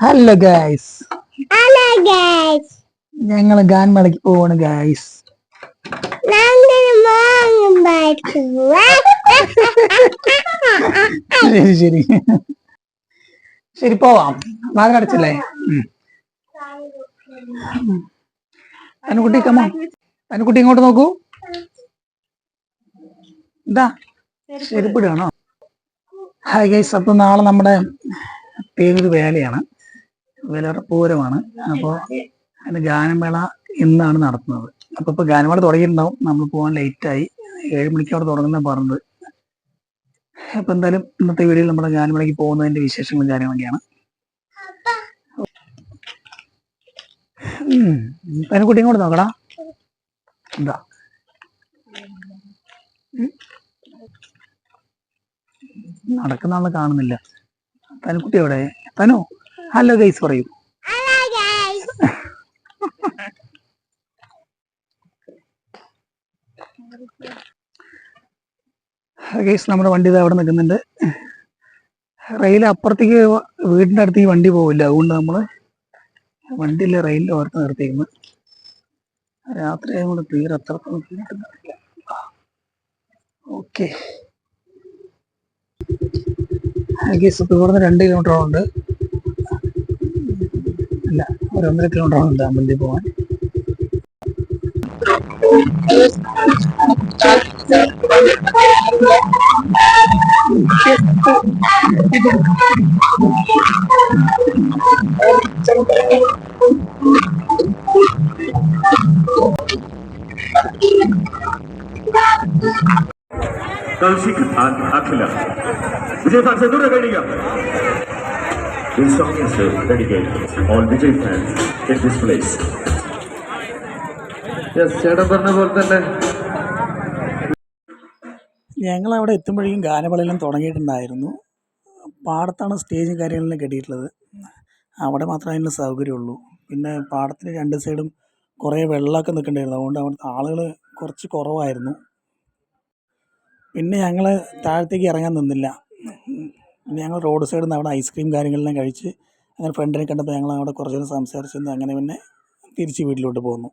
Hello guys ഞങ്ങൾ ഗാൻമേളയ്ക്ക് പോവാണ് guys ശരി ശരി ശരി. പോവാം. വാതിലടച്ചല്ലേ അനുകുട്ടി കമ്മ അനുകുട്ടി ഇങ്ങോട്ട് നോക്കൂ. എന്താ ശരിപ്പിടുകയാണോ ഹായ് ഗൈസ് അപ്പൊ നാളെ നമ്മുടെ പേരൊരു വേലയാണ്. വില പൂരമാണ്. അപ്പോൾ അതിന്റെ ഗാനമേള ഇന്നാണ് നടത്തുന്നത്. അപ്പൊ ഇപ്പൊ ഗാനമേള തുടങ്ങിയിട്ടുണ്ടാവും. നമ്മൾ പോകാൻ ലേറ്റായി. ഏഴ് മണിക്ക് അവിടെ തുടങ്ങുന്ന പറഞ്ഞത്. അപ്പൊ എന്തായാലും ഇന്നത്തെ വീഡിയോയിൽ നമ്മുടെ ഗാനമേളയ്ക്ക് പോകുന്നതിന്റെ വിശേഷങ്ങളും കാര്യങ്ങളൊക്കെയാണ്. ഉം. കുട്ടിയും കൂടെ നോക്കടാ. എന്താ. നടക്കുന്ന ആളെ കാണുന്നില്ല. തനിക്കുട്ടി എവിടെ? തനു ഹലോ ഗൈസ് പറയൂ. ഗൈസ് നമ്മുടെ വണ്ടി ഇത് അവിടെ നിൽക്കുന്നുണ്ട്. റെയിൽ അപ്പുറത്തേക്ക് വീടിന്റെ അടുത്തേക്ക് വണ്ടി പോവില്ല. അതുകൊണ്ട് നമ്മൾ വണ്ടിയിലെ റെയിലിന്റെ ഓർത്ത് നിർത്തിയിരുന്നു രാത്രി ആയതുകൊണ്ട് തീരെ കിട്ടുന്നില്ല. ഓക്കെ ഗൈസ് ഇവിടുന്ന് രണ്ട് കിലോമീറ്ററോളം ഉണ്ട്. അല്ല ഒരു ഒന്നര കിലോമീറ്റർ ആണ് അമ്പലത്തിൽ പോകാൻ കൗശിക് അഖില വിജയ് സാർ എന്നൂടെ കഴിയുക Is uh, dedicated to all Vijay fans in this place. Yes, ചേട്ടൻ പറഞ്ഞ പോലെ തന്നെ. ഞങ്ങൾ അവിടെ എത്തുമ്പോഴേക്കും ഗാനമേളയെല്ലാം തുടങ്ങിയിട്ടുണ്ടായിരുന്നു. പാടത്താണ് സ്റ്റേജും കാര്യങ്ങളിലും കെട്ടിയിട്ടുള്ളത്. അവിടെ മാത്രമേ അതിനുള്ള സൗകര്യമുള്ളൂ. പിന്നെ പാടത്തിന് രണ്ട് സൈഡും കുറേ വെള്ളമൊക്കെ നിൽക്കേണ്ടിയിരുന്നു. അതുകൊണ്ട് അവിടുത്തെ ആളുകൾ കുറച്ച് കുറവായിരുന്നു. പിന്നെ ഞങ്ങൾ താഴത്തേക്ക് ഇറങ്ങാൻ നിന്നില്ല. പിന്നെ ഞങ്ങൾ റോഡ് സൈഡിൽ നിന്ന് അവിടെ ഐസ്ക്രീം കാര്യങ്ങളെല്ലാം കഴിച്ച് അങ്ങനെ ഫ്രണ്ടിനെ കണ്ടപ്പോൾ ഞങ്ങൾ അവിടെ കുറച്ച് നേരം സംസാരിച്ചിരുന്നു അങ്ങനെ പിന്നെ തിരിച്ച് വീട്ടിലോട്ട് പോന്നു.